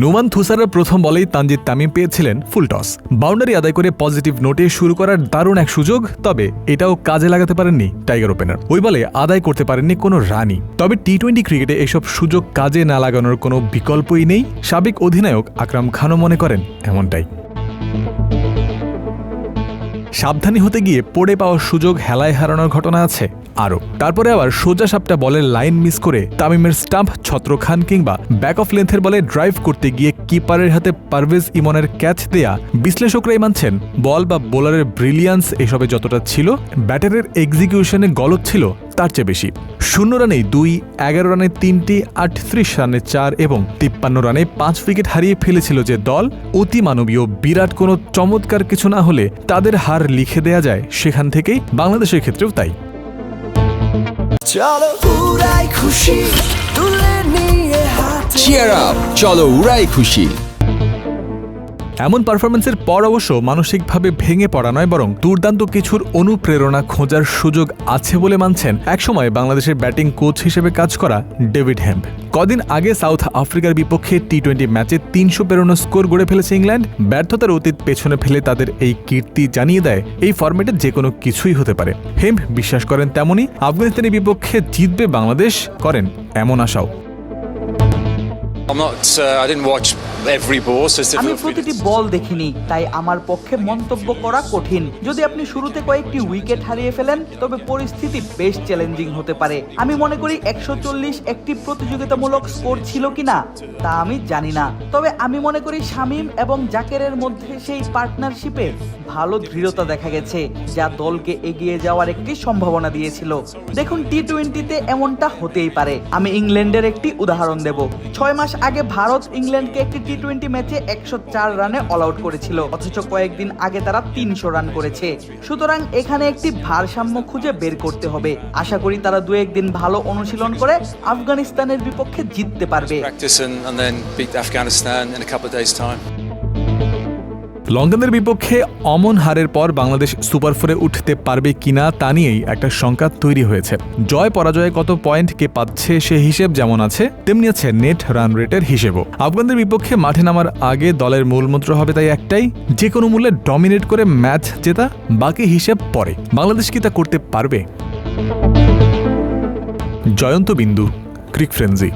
নুমান থুসারের প্রথম বলেই তানজিদ তামিম পেয়েছিলেন ফুলটস বাউন্ডারি আদায় করে পজিটিভ নোটে শুরু করার দারুণ এক সুযোগ, তবে এটাও কাজে লাগাতে পারেননি টাইগার ওপেনার। ওই বলে আদায় করতে পারেননি কোনো রানি। তবে টি টোয়েন্টি ক্রিকেটে এসব সুযোগ কাজে না লাগানোর কোনো বিকল্পই নেই। সাবেক অধিনায়ক আকরাম খানও মনে করেন এমনটাই। সাবধানী হতে গিয়ে পড়ে পাওয়ার সুযোগ হেলায় হারানোর ঘটনা আছে। আরও, তারপরে আবার সোজা সাপটা বলের লাইন মিস করে তামিমের স্টাম্প ছত্র খান কিংবা ব্যাক অফ লেন্থের বলে ড্রাইভ করতে গিয়ে কিপারের হাতে পারভেজ ইমনের ক্যাচ দেয়া বিশ্লেষকরাই মানছেন, বল বা বোলারের ব্রিলিয়ান্স এসবে যতটা ছিল, ব্যাটারের এক্সিকিউশনে গলত ছিল, তার চেয়ে বেশি। শূন্য রানে দুই, এগারো রানে তিনটি, আটত্রিশ রানে চার এবং তিপ্পান্ন রানে পাঁচ উইকেট হারিয়ে ফেলেছিল যে দল। অতি মানবীয়, বিরাট কোনো চমৎকার কিছু না হলে তাদের হার লিখে দেয়া যায় সেখান থেকেই বাংলাদেশের ক্ষেত্রেও তাই। চলো উড়াই খুশি তুলে নিয়ে হাতে চিয়ার আপ চলো উড়াই খুশি। এমন পারফরমেন্সের পর অবশ্য মানসিকভাবে ভেঙে পড়া নয়, বরং দুর্দান্ত কিছুর অনুপ্রেরণা খোঁজার সুযোগ আছে বলে মানছেন একসময় বাংলাদেশের ব্যাটিং কোচ হিসেবে কাজ করা ডেভিড হ্যাম্প কদিন আগে সাউথ আফ্রিকার বিপক্ষে টি টোয়েন্টি ম্যাচে তিনশো পেরোনো স্কোর গড়ে ফেলেছে ইংল্যান্ড। ব্যর্থতার অতীত পেছনে ফেলে তাদের এই কীর্তি জানিয়ে দেয় এই ফরম্যাটে যে কোনো কিছুই হতে পারে। হেম্প বিশ্বাস করেন তেমনই, আফগানিস্তানের বিপক্ষে জিতবে বাংলাদেশ করেন এমন আশাও। আমি প্রতিটি বল দেখিনি তাই আমার পক্ষে মন্তব্য করা কঠিন। যদি আপনি শুরুতে কয়েকটি উইকেট হারিয়ে ফেলেন তবে পরিস্থিতি বেশ চ্যালেঞ্জিং হতে পারে। আমি মনে করি একশো চল্লিশ একটি প্রতিযোগিতামূলক স্কোর ছিল কিনা তা আমি জানি না। তবে আমি মনে করি শামীম এবং জাকেরের মধ্যে সেই পার্টনারশিপে ভালো দৃঢ়তা দেখা গেছে যা দলকে এগিয়ে যাওয়ার একটি সম্ভাবনা দিয়েছিল। দেখুন টি টোয়েন্টিতে এমনটা হতেই পারে। আমি ইংল্যান্ডের একটি উদাহরণ দেব। ছয় মাস আগে ভারত ইংল্যান্ডকে একটি টি টোয়েন্টি ম্যাচে একশো চার রানে অল আউট করেছিল। অথচ কয়েকদিন আগে তারা তিনশো রান করেছে। সুতরাং এখানে একটি ভারসাম্য খুঁজে বের করতে হবে। আশা করি তারা দু একদিন ভালো অনুশীলন করে আফগানিস্তানের বিপক্ষে জিততে পারবে। লঙ্কানের বিপক্ষে অমন হারের পর বাংলাদেশ সুপার ফোরে উঠতে পারবে কিনা তা নিয়েই একটা শঙ্কা তৈরি হয়েছে। জয় পরাজয়ে কত পয়েন্ট কে পাচ্ছে সে হিসেব যেমন আছে, তেমনি আছে নেট রান রেটের হিসেবও। আফগানদের বিপক্ষে মাঠে নামার আগে দলের মূলমন্ত্র হবে তাই একটাই, যে কোনো মূল্যে ডমিনেট করে ম্যাচ জেতা, বাকি হিসেব পরে। বাংলাদেশ কি তা করতে পারবে? জয়ন্ত বিন্দু, ক্রিক ফ্রেন্সি।